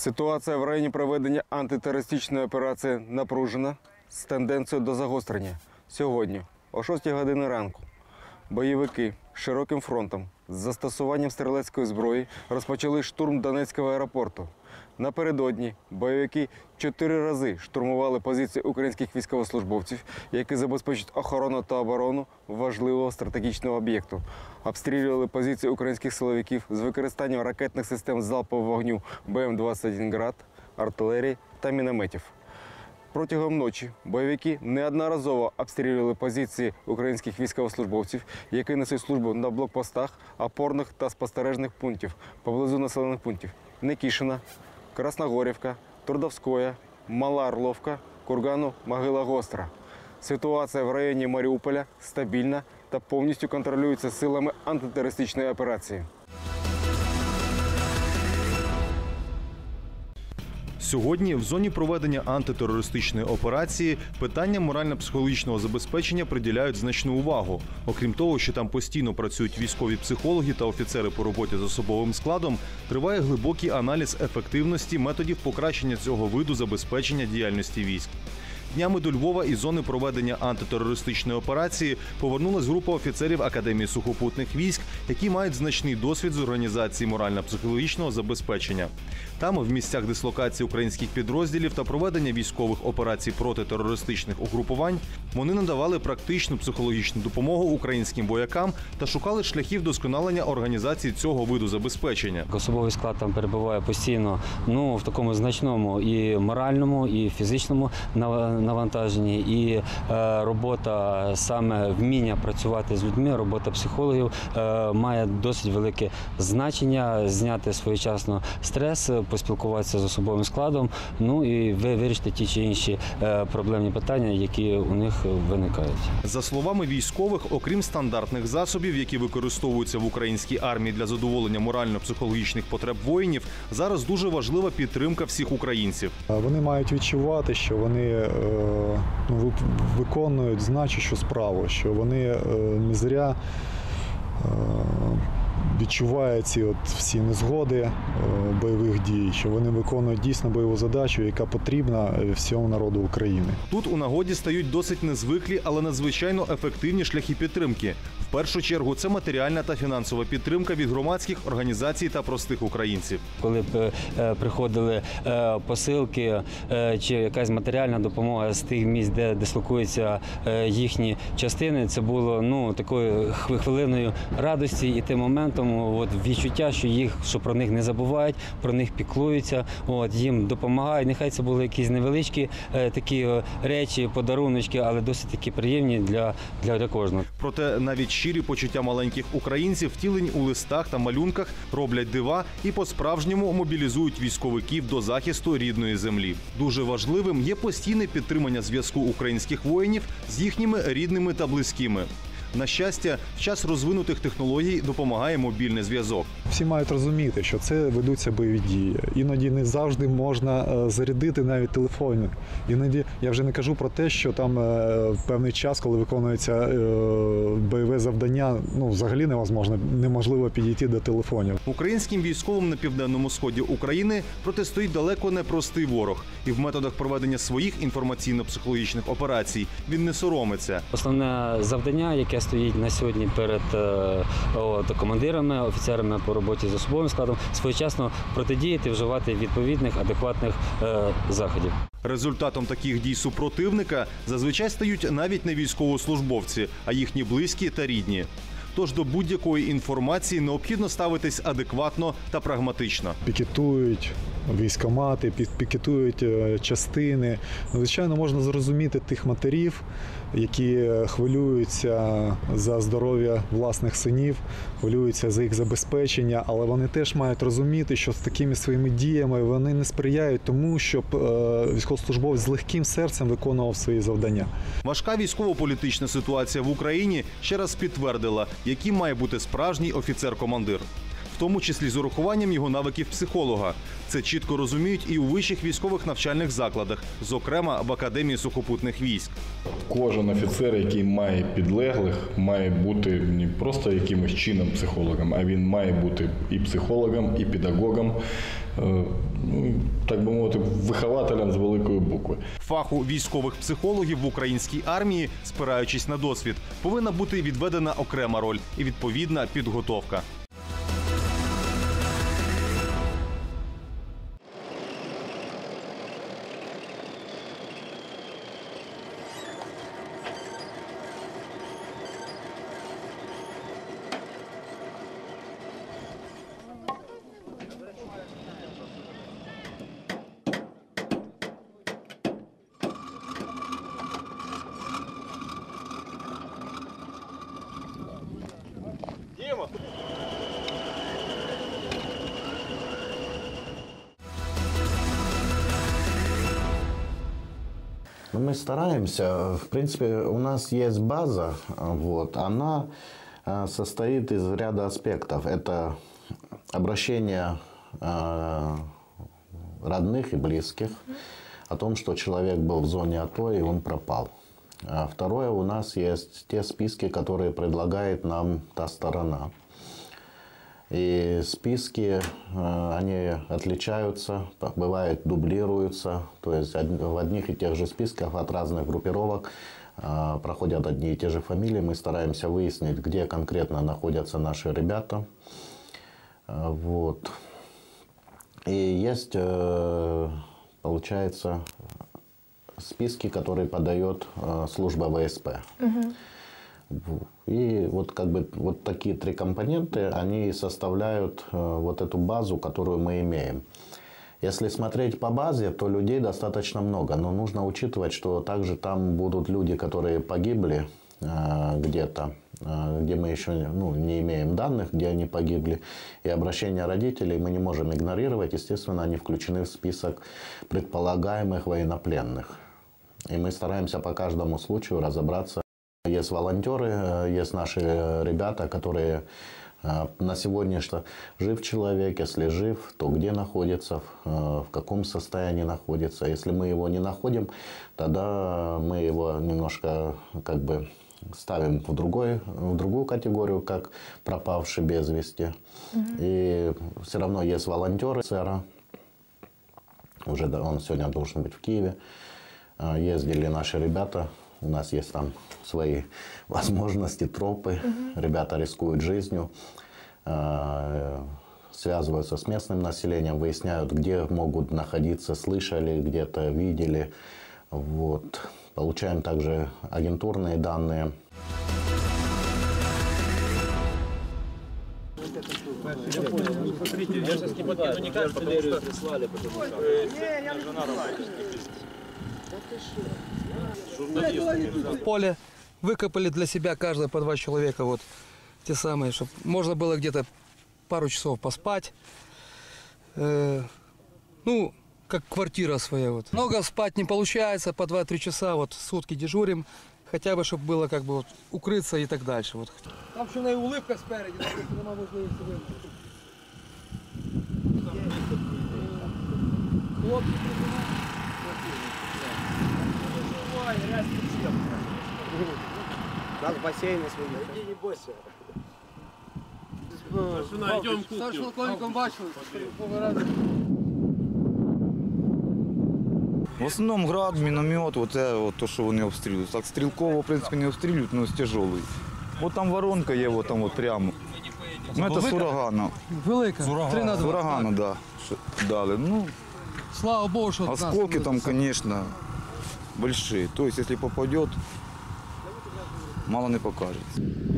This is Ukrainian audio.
Ситуація в районі проведення антитерористичної операції напружена з тенденцією до загострення. Сьогодні, о 6 годині ранку, бойовики широким фронтом з застосуванням стрілецької зброї розпочали штурм Донецького аеропорту. Напередодні бойовики чотири рази штурмували позиції українських військовослужбовців, які забезпечують охорону та оборону важливого стратегічного об'єкту. Обстрілювали позиції українських силовиків з використанням ракетних систем залпового вогню БМ-21 «Град», артилерії та мінометів. Протягом ночі бойовики неодноразово обстрілювали позиції українських військовослужбовців, які несуть службу на блокпостах, опорних та спостережних пунктів поблизу населених пунктів Никішина, Красногорівка, Трудовськоя, Мала Орловка, Кургану, Могила Гостра. Ситуація в районі Маріуполя стабільна та повністю контролюється силами антитерористичної операції. Сьогодні в зоні проведення антитерористичної операції питання морально-психологічного забезпечення приділяють значну увагу. Окрім того, що там постійно працюють військові психологи та офіцери по роботі з особовим складом, триває глибокий аналіз ефективності методів покращення цього виду забезпечення діяльності військ. Днями до Львова із зони проведення антитерористичної операції повернулась група офіцерів Академії сухопутних військ, які мають значний досвід з організації морально-психологічного забезпечення. Там, в місцях дислокації українських підрозділів та проведення військових операцій проти терористичних угрупувань, вони надавали практичну психологічну допомогу українським воякам та шукали шляхів досконалення організації цього виду забезпечення. Особовий склад там перебуває постійно ну, в такому значному і моральному, і фізичному нав- навантаженні. І е, робота саме вміння працювати з людьми, робота психологів е, має досить велике значення, зняти своєчасно стрес, поспілкуватися з особовим складом, ну і ви- вирішити ті чи інші е, проблемні питання, які у них виникають. За словами військових, окрім стандартних засобів, які використовуються в українській армії для задоволення морально-психологічних потреб воїнів, зараз дуже важлива підтримка всіх українців. Вони мають відчувати, що вони виконують значущу справу, що вони е, не зря відчувають ці от всі незгоди е, бойових дій, що вони виконують дійсно бойову задачу, яка потрібна е, всьому народу України. Тут у нагоді стають досить незвиклі, але надзвичайно ефективні шляхи підтримки. В першу чергу це матеріальна та фінансова підтримка від громадських організацій та простих українців. Коли б е, приходили посилки чи якась матеріальна допомога з тих місць, де дислокуються їхні частини, це було ну такою хвилиною радості і тим моментом от, відчуття, що їх що про них не забувають, про них піклуються, от їм допомагають. Нехай це були якісь невеличкі е, такі е, речі, подаруночки, але досить такі приємні для, для, для кожного. Проте навіть щирі почуття маленьких українців, втілені у листах та малюнках, роблять дива і по-справжньому мобілізують військовиків до захисту рідної землі. Дуже важливим є постійне підтримання зв'язку українських воїнів з їхніми рідними та близькими. На щастя, в час розвинутих технологій допомагає мобільний зв'язок. Всі мають розуміти, що це ведуться бойові дії. Іноді не завжди можна е, зарядити навіть телефон. Іноді я вже не кажу про те, що там е, в певний час, коли виконується е, бойове завдання, ну взагалі невозможно, неможливо підійти до телефонів. Українським військовим на південному сході України протистоїть далеко не простий ворог, і в методах проведення своїх інформаційно-психологічних операцій він не соромиться. Основне завдання, яке стоїть на сьогодні перед е, от, командирами, офіцерами по роботі з особовим складом, своєчасно протидіяти, вживати відповідних адекватних е, заходів. Результатом таких дій супротивника зазвичай стають навіть не військовослужбовці, а їхні близькі та рідні. Тож до будь-якої інформації необхідно ставитись адекватно та прагматично. Пікетують військомати, пі- пікетують е, частини. Ну, Звичайно, можна зрозуміти тих матерів, які е, хвилюються за здоров'я власних синів, хвилюються за їх забезпечення, але вони теж мають розуміти, що з такими своїми діями вони не сприяють тому, щоб е, військовослужбовець з легким серцем виконував свої завдання. Важка військово-політична ситуація в Україні ще раз підтвердила, яким має бути справжній офіцер-командир. В тому числі з урахуванням його навиків психолога. Це чітко розуміють і у вищих військових навчальних закладах, зокрема в Академії сухопутних військ. Кожен офіцер, який має підлеглих, має бути не просто якимось чином психологом, а він має бути і психологом, і педагогом. Так би мовити, вихователям з великої букви. Фаху військових психологів в українській армії, спираючись на досвід, повинна бути відведена окрема роль і відповідна підготовка. Ну, Мы стараемся. В принципе, у нас есть база. Вот, она э, состоит из ряда аспектов. Это обращение э, родных и близких о том, что человек был в зоне АТО и он пропал. А Второе, у нас есть те списки, которые предлагает нам та сторона. И списки, э, они отличаются, бывает дублируются. То есть в одних и тех же списках от разных группировок э, проходят одни и те же фамилии. Мы стараемся выяснить, где конкретно находятся наши ребята. Э, Вот. И есть, получается, списки, которые подает служба ВСП. В- И вот как бы вот такие три компоненты, они составляют э, вот эту базу, которую мы имеем. Если смотреть по базе, то людей достаточно много, но нужно учитывать, что также там будут люди, которые погибли э, где-то, э, где мы еще ну, не имеем данных, где они погибли. И обращения родителей мы не можем игнорировать. Естественно, они включены в список предполагаемых военнопленных. И мы стараемся по каждому случаю разобраться. Есть волонтеры, э, есть наши ребята, которые э, на сегодняшний жив человек, если жив, то где находится, в, э, в каком состоянии находится. Если мы его не находим, тогда мы его немножко как бы ставим в, другой, в другую категорию, как пропавший без вести. И все равно есть волонтеры сэра, уже он сегодня должен быть в Киеве. Ездили наши ребята. У нас есть там свои возможности, тропы. Угу. Ребята рискуют жизнью, э, связываются с местным населением, выясняют, где могут находиться, слышали где-то, видели. Вот. Получаем также агентурные данные. Я понял. Смотрите, я сейчас не подкину никак, потому что... Не, я не э, знаю. Да ты что? в поле, выкопали для себя каждый по два человека, вот те самые, чтобы можно было где-то пару часов поспать. Э, ну, как квартира своя вот. Много спать не получается, по 2-3 часа, вот сутки дежурим, хотя бы, чтобы было как бы вот, укрыться и так дальше. Вот. Там ще не улипка спереді, нема можливості вимкнути. Хлопці, Старшим полковником бачили. В основному град, міномет, оце от, то, що вони обстрілюють. Так стрілково, в принципі, не обстрілюють, але з тяжелий. От там воронка є, от там от прямо. Ну, це з урагана. Велика, 3 на З 2. урагана, да. що Дали. Ну, Слава Богу, що от нас осколки не там, вибило. Большие. То есть, если попадет, мало не покажется.